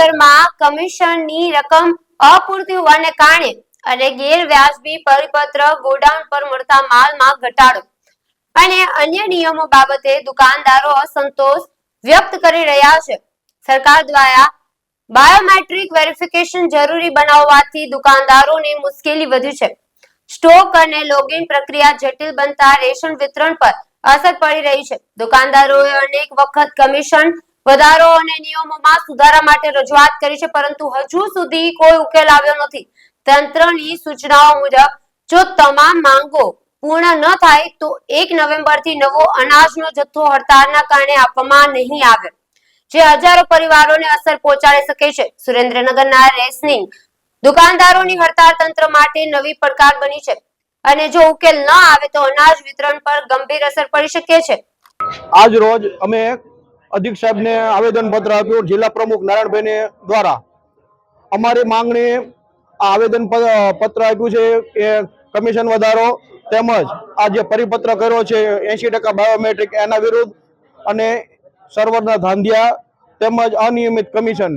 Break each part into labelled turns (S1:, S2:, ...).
S1: સુરેન્દ્રનગરમાં કમિશનની રકમ અપૂરતી હોવાને કારણે અને ગેરવ્યાજબી પરિપત્ર ગોડાઉન પર મળતા માલમાં ઘટાડો અને અન્ય નિયમો બાબતે દુકાનદારો અસંતોષ વ્યક્ત કરી રહ્યા છે. સરકાર દ્વારા બાયોમેટ્રિક વેરિફિકેશન જરૂરી બનાવવાથી દુકાનદારોને મુશ્કેલી વધી છે. સ્ટોક અને લોગિન પ્રક્રિયા જટિલ બનતા રેશન વિતરણ પર અસર પડી રહી છે. દુકાનદારોએ અનેક વખત કમિશન વધારો અને નિયમોમાં સુધારા માટે રજૂઆત કરી છે, પરંતુ હજુ સુધી કોઈ ઉકેલ આવ્યો નથી. તંત્રની સૂચનાઓ મુજબ, જો તમામ માંગો પૂર્ણ ન થાય, તો એક નવેમ્બરથી નવો અનાજનો જથ્થો હડતાલના કારણે આપવામાં નહીં આવે, જે હજારો પરિવારોને અસર પહોંચાડી શકે છે. સુરેન્દ્રનગરના રેશનિંગ દુકાનદારોની હડતાળ તંત્ર માટે નવી પડકાર બની છે અને જો ઉકેલ ન આવે, તો અનાજ વિતરણ પર ગંભીર અસર પડી શકે છે.
S2: આજ રોજ અમે અધિક સાહેબને આવેદન પત્ર આપ્યું. જિલ્લા પ્રમુખ નારાયણભાઈને દ્વારા અમારી માંગણી આ આવેદન પત્ર આપ્યું છે એ કમિશન વધારો તેમજ આ જે પરિપત્ર કર્યો છે એંશી ટકા બાયોમેટ્રિક એના વિરુદ્ધ અને સર્વરના ધાંધિયા તેમજ અનિયમિત કમિશન.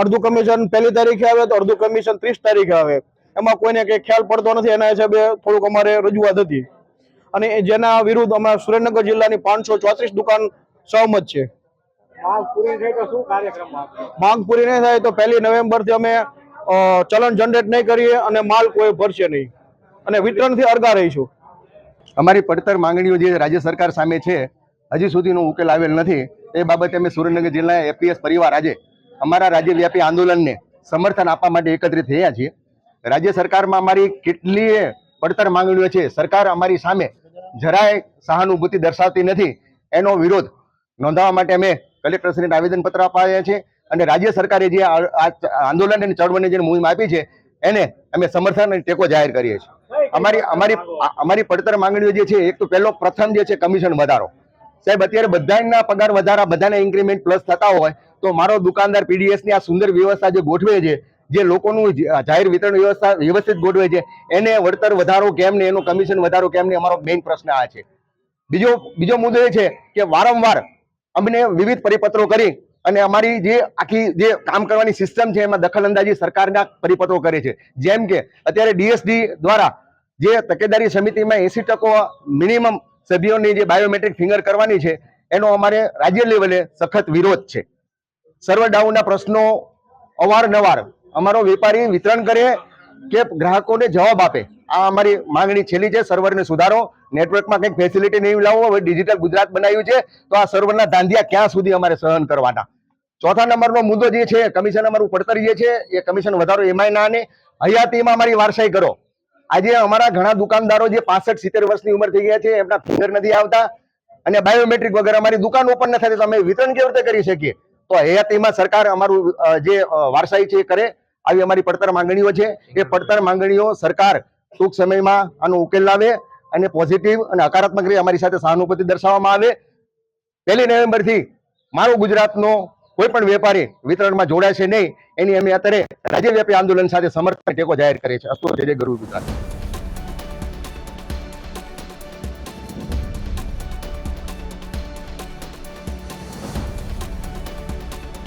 S2: અડધું કમિશન પહેલી તારીખે આવે તો અડધું કમિશન ત્રીસ તારીખે આવે. એમાં કોઈને કંઈ ખ્યાલ પડતો નથી એના હિસાબે થોડુંક અમારે રજૂઆત હતી. અને જેના વિરુદ્ધ અમારા સુરેન્દ્રનગર જિલ્લાની પાંચસો ચોત્રીસ દુકાન સહમત છે.
S3: માંગ પૂરી તો શું કાર્યક્રમ
S2: માંગ પૂરી નહીં થાય તો પહેલી નવેમ્બરથી અમે ચલણ જનરેટ નહીં કરીએ અને માલ કોઈ ભરશે નહીં. અને વિતરણથી અરગા રહીશું.
S4: અમારી પડતર માંગણીઓ જે રાજ્ય સરકાર સામે છે હજી સુધીનો ઉકેલ આવેલ નથી. એ બાબતે અમે સુરેન્દ્રનગર જિલ્લા એપીએસ પરિવાર આજે અમારા રાજ્યવ્યાપી આંદોલનને સમર્થન આપવા માટે એકત્રિત થયા છીએ. રાજ્ય સરકારમાં અમારી કેટલીય પડતર માંગણીઓ છે. સરકાર અમારી સામે જરાય સહાનુભૂતિ દર્શાવતી નથી. એનો વિરોધ નોંધાવવા માટે અમે કલેક્ટરશ્રીને આવેદનપત્ર અપાયા છે અને રાજ્ય સરકારે જે આંદોલન અને ચળવળની જે મુહિમ આપી છે, એને અમે સમર્થન અને ટેકો જાહેર કરીએ છીએ. અમારી અમારી અમારી પડતર માંગણીઓ જે છે, એક તો પહેલો પ્રથમ જે છે, કમિશન વધારો. સાહેબ, અત્યારે બધાના પગાર વધારા, બધાને ઇન્ક્રીમેન્ટ પ્લસ થતા હોય તો મારો દુકાનદાર પીડીએસની આ સુંદર વ્યવસ્થા જે ગોઠવે છે, જે લોકોનું જાહેર વિતરણ વ્યવસ્થા વ્યવસ્થિત ગોઠવે છે, એને વળતર વધારો કેમ ને, એનું કમિશન વધારો કેમ ને, અમારો મેઇન પ્રશ્ન આ છે. બીજો બીજો મુદ્દો એ છે કે વારંવાર અમને વિવિધ પરિપત્રો કરી અને અમારી જે આખી જે કામ કરવાની સિસ્ટમ છે, એમાં દખલઅંદાજી સરકારના પરિપત્રો કરે છે. જેમ કે અત્યારે ડીએસડી દ્વારા જે તકેદારી સમિતિમાં એસી ટકો મિનિમમ સભ્યોની જે બાયોમેટ્રિક ફિંગર કરવાની છે, એનો અમારે રાજ્ય લેવલે સખત વિરોધ છે. સર્વર ડાઉનના પ્રશ્નો અવારનવાર અમારો વેપારી વિતરણ કરે કે ગ્રાહકોને જવાબ આપે. આ અમારી માંગણી છેલ્લી છે સર્વરને સુધારો. નેટવર્કમાં કંઈક ફેસિલિટી નહીં લાવો હવે ડિજિટલ ગુજરાત બનાવ્યું છે તો આ સર્વરના ધાંધિયા ક્યાં સુધી અમારે સહન કરવાના? ચોથા નંબરનો મુદ્દો જે છે કમિશન અમારું પડતર જે છે એ કમિશન વધારો એમાંય ના ને. હયાતીમાં અમારી વારસાઈ કરો. આજે અમારા ઘણા દુકાનદારો જે પાસઠ સિત્તેર વર્ષની ઉંમર થઈ ગયા છે એમના ફિંગર નથી આવતા. અને બાયોમેટ્રિક વગર અમારી દુકાન ઓપન ન થાય તો અમે વિતરણ કેવી રીતે કરી શકીએ? તો હયાતીમાં સરકાર અમારું જે વારસાઈ છે એ કરે. આવી અમારી પડતર માંગણીઓ છે. એ પડતર માંગણીઓ સરકાર ટૂંક સમયમાં આનો ઉકેલ લાવે. અને પોઝિટિવ અને હકારાત્મક રીતે અમારી સાથે સહાનુભૂતિ દર્શાવવામાં આવે. પહેલી નવેમ્બરથી મારો ગુજરાતનો કોઈ પણ વેપારી વિતરણમાં જોડાશે નહીં, એની અમે અત્યારે રાજ્યવ્યાપી આંદોલન સાથે સમર્થન ટેકો જાહેર કરે છે અસ્તુ જય ગુરુ ગુજરાત.